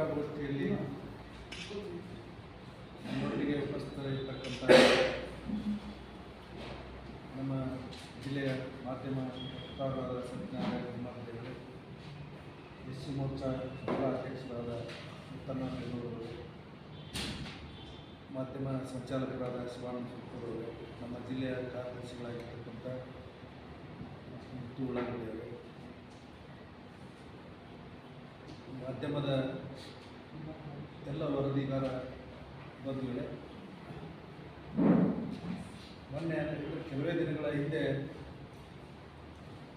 ಪತ್ರಿಕಾಗೋಷ್ಠಿಯಲ್ಲಿ ನಮ್ಮೊಟ್ಟಿಗೆ ಉಪಸ್ಥಿತರಿರ್ತಕ್ಕಂಥ ನಮ್ಮ ಜಿಲ್ಲೆಯ ಮಾಧ್ಯಮ ವಕ್ತಾರರಾದ ಸತ್ಯನಾರಾಯಣ ಕುಮಾರ್ ದೇವರು ಎಸ್ ಸಿ ಮೋರ್ಚಾ ಜಿಲ್ಲಾ ಅಧ್ಯಕ್ಷರಾದ ಉತ್ತಮ ಮಾಧ್ಯಮ ಸಂಚಾಲಕರಾದ ಶಿವಾನಂದ ಸುತ್ತೂರು ನಮ್ಮ ಜಿಲ್ಲೆಯ ಕಾರ್ಯದರ್ಶಿಗಳಾಗಿರ್ತಕ್ಕಂಥ ಉಳ್ಳಾಗಡ್ಡಿಯವರು ಮಾಧ್ಯಮದ ಎಲ್ಲ ವರದಿಗಾರ ಬಂಧುಗಳೇ, ಮೊನ್ನೆ ಕೆಲವೇ ದಿನಗಳ ಹಿಂದೆ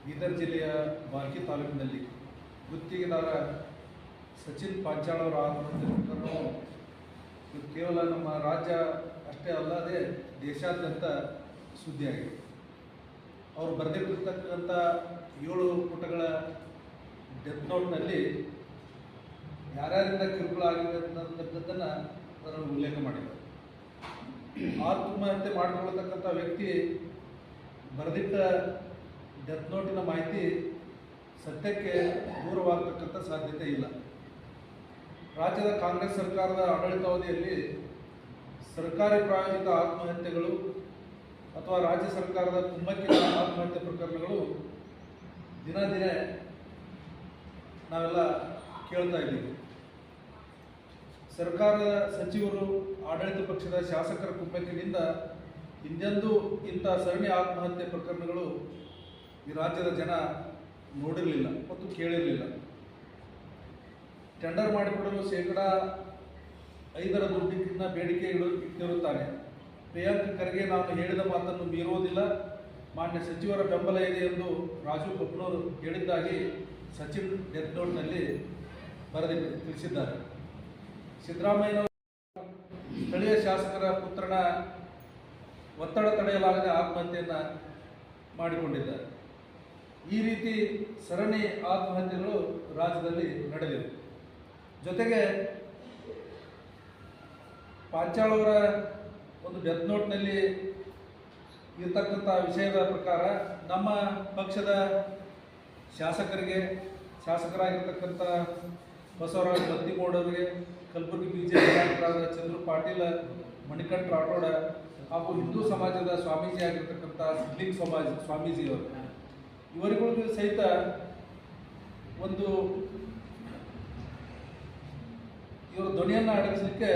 ಬೀದರ್ ಜಿಲ್ಲೆಯ ಬಾರ್ಕಿ ತಾಲೂಕಿನಲ್ಲಿ ಗುತ್ತಿಗೆದಾರ ಸಚಿನ್ ಪಾಂಚಾಳ್ ಅವರ ಇದು ಕೇವಲ ನಮ್ಮ ರಾಜ್ಯ ಅಷ್ಟೇ ಅಲ್ಲದೆ ದೇಶಾದ್ಯಂತ ಸುದ್ದಿಯಾಗಿದೆ. ಅವರು ಬರೆದಿಟ್ಟಿರ್ತಕ್ಕಂಥ ಏಳು ಪುಟಗಳ ಡೆತ್ ನೋಟ್ನಲ್ಲಿ ಯಾರ್ಯಾರಿಂದ ಕಿರುಕುಳ ಆಗಿದೆ ಅದರಲ್ಲಿ ಉಲ್ಲೇಖ ಮಾಡಿದ್ದಾರೆ. ಆತ್ಮಹತ್ಯೆ ಮಾಡಿಕೊಳ್ಳತಕ್ಕಂಥ ವ್ಯಕ್ತಿ ಬರೆದಿಟ್ಟ ಡೆತ್ ನೋಟಿನ ಮಾಹಿತಿ ಸತ್ಯಕ್ಕೆ ದೂರವಾಗತಕ್ಕಂಥ ಸಾಧ್ಯತೆ ಇಲ್ಲ. ರಾಜ್ಯದ ಕಾಂಗ್ರೆಸ್ ಸರ್ಕಾರದ ಆಡಳಿತಾವಧಿಯಲ್ಲಿ ಸರ್ಕಾರಿ ಪ್ರಾಯೋಜಿತ ಆತ್ಮಹತ್ಯೆಗಳು ಅಥವಾ ರಾಜ್ಯ ಸರ್ಕಾರದ ಕುಮ್ಮಕ್ಕಿನ ಆತ್ಮಹತ್ಯೆ ಪ್ರಕರಣಗಳು ದಿನ ದಿನೇ ನಾವೆಲ್ಲ ಕೇಳ್ತಾ ಇದ್ದೀವಿ. ಸರ್ಕಾರದ ಸಚಿವರು ಆಡಳಿತ ಪಕ್ಷದ ಶಾಸಕರ ಕುಮ್ಮಕ್ಕಿನಿಂದ ಹಿಂದೆಂದೂ ಇಂಥ ಸರಣಿ ಆತ್ಮಹತ್ಯೆ ಪ್ರಕರಣಗಳು ಈ ರಾಜ್ಯದ ಜನ ನೋಡಿರಲಿಲ್ಲ ಮತ್ತು ಕೇಳಿರಲಿಲ್ಲ. ಟೆಂಡರ್ ಮಾಡಿಕೊಡಲು ಶೇಕಡ ಐದರ ದುಡ್ಡಿನ ಬೇಡಿಕೆ ಇಡು ಇಟ್ಟಿರುತ್ತಾನೆ ಪ್ರಿಯಾಂಕ್ ಖರ್ಗೆ ನಾನು ಹೇಳಿದ ಮಾತನ್ನು ಮೀರುವುದಿಲ್ಲ. ಮಾನ್ಯ ಸಚಿವರ ಬೆಂಬಲ ಇದೆ ಎಂದು ರಾಜು ಕಪ್ನೂರ್ ಹೇಳಿದ್ದಾಗಿ ಸಚಿನ್ ಡೆತ್ ನೋಟ್ನಲ್ಲಿ ಬರೆದಿ ತಿಳಿಸಿದ್ದಾರೆ. ಸಿದ್ದರಾಮಯ್ಯನವರು ಸ್ಥಳೀಯ ಶಾಸಕರ ಪುತ್ರನ ಒತ್ತಡ ತಡೆಯಲಾಗದೆ ಆತ್ಮಹತ್ಯೆಯನ್ನು ಮಾಡಿಕೊಂಡಿದ್ದಾರೆ. ಈ ರೀತಿ ಸರಣಿ ಆತ್ಮಹತ್ಯೆಗಳು ರಾಜ್ಯದಲ್ಲಿ ನಡೆದಿವೆ. ಜೊತೆಗೆ ಪಾಂಚಾಳವರ ಒಂದು ಡೆತ್ ನೋಟ್ನಲ್ಲಿ ಇರ್ತಕ್ಕಂಥ ವಿಷಯದ ಪ್ರಕಾರ ನಮ್ಮ ಪಕ್ಷದ ಶಾಸಕರಿಗೆ, ಶಾಸಕರಾಗಿರ್ತಕ್ಕಂಥ ಬಸವರಾಜ ಬತ್ತಿಮೋಡ್ ಅವರಿಗೆ ಕಲಬುರಗಿ ಬಿಜೆಪಿ ನಾಯಕರಾದ ಚಂದ್ರು ಪಾಟೀಲ, ಮಣಿಕಂಠ ರಾಠೋಡ ಹಾಗೂ ಹಿಂದೂ ಸಮಾಜದ ಸ್ವಾಮೀಜಿ ಆಗಿರ್ತಕ್ಕಂಥ ಸಿದ್ಲಿಂಗ್ ಸಮಾಜ, ಸ್ವಾಮೀಜಿಯವರು. ಇವರುಗಳಿಗೂ ಸಹಿತ ಒಂದು ಇವರ ಧ್ವನಿಯನ್ನು ಅಡಗಿಸಲಿಕ್ಕೆ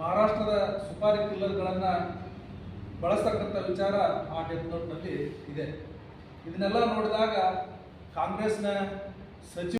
ಮಹಾರಾಷ್ಟ್ರದ ಸುಪಾರಿ ಕಿಲ್ಲರ್ಗಳನ್ನು ಬಳಸ್ತಕ್ಕಂಥ ವಿಚಾರ ಆ ಡೆತ್ ನೋಟ್ನಲ್ಲಿ ಇದೆ. ಇದನ್ನೆಲ್ಲ ನೋಡಿದಾಗ ಕಾಂಗ್ರೆಸ್ನ ಸಚಿವ